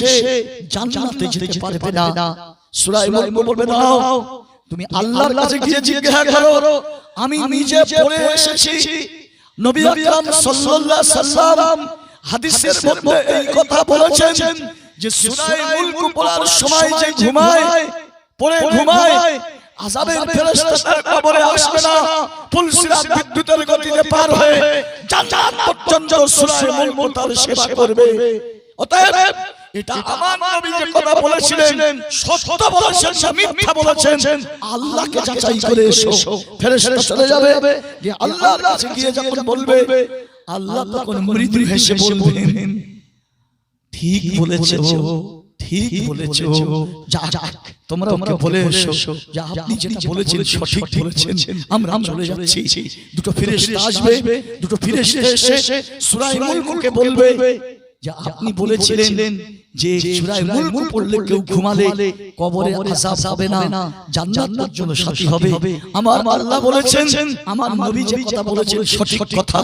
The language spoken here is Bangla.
সে জান্নাতে যেতে পারবে না। সূরা মুলক বলবে না। তুমি আল্লাহর কাছে গিয়ে জিজ্ঞাসা করো। আমি নিজে পড়ে এসেছি। নবী আকরাম সাল্লাল্লাহু আলাইহি সাল্লাম হাদিসের মধ্যে এই কথা বলেছেন যে সূরা মুলক পড়ার সময় যে ঘুমায় পড়ে ঘুমায় আযাবের ফেরেশতা তার কবরে আসবে না। ফুলসিরাত বিদ্যুতের গতিতে পার হয়ে জান্নাত পর্যন্ত সূরা মুলক তার সেবা করবে। অতএব এটা আমার নবী যে কথা বলেছিলেন সত্য বলেছেন না মিথ্যা বলেছেন। আল্লাহকে যাচাই করে এসো। ফেরেশতা চলে যাবে। যে আল্লাহর কাছে গিয়ে যখন বলবে আল্লাহ তখন মৃদু হেসে বলবেন। ঠিক বলেছে ঠিক বলেছে। যা তোমরা ওকে বলে এসো। যে আপনি যেটা বলেছেন সঠিক বলেছেন। আমরা চলে যাচ্ছি। দুটো ফিরেশতা আসবে দুটো ফিরেশতা এসে সূরা মুলককে বলবে যে আপনি বলেছিলেন যে সূরা মুলক পড়লে কেউ ঘুমালে কবরে আযাব হবে না জান্নাতের জন্য সাথী হবে। আমার আল্লাহ বলেছেন আমার নবী যে কথা বলেছেন সঠিক কথা।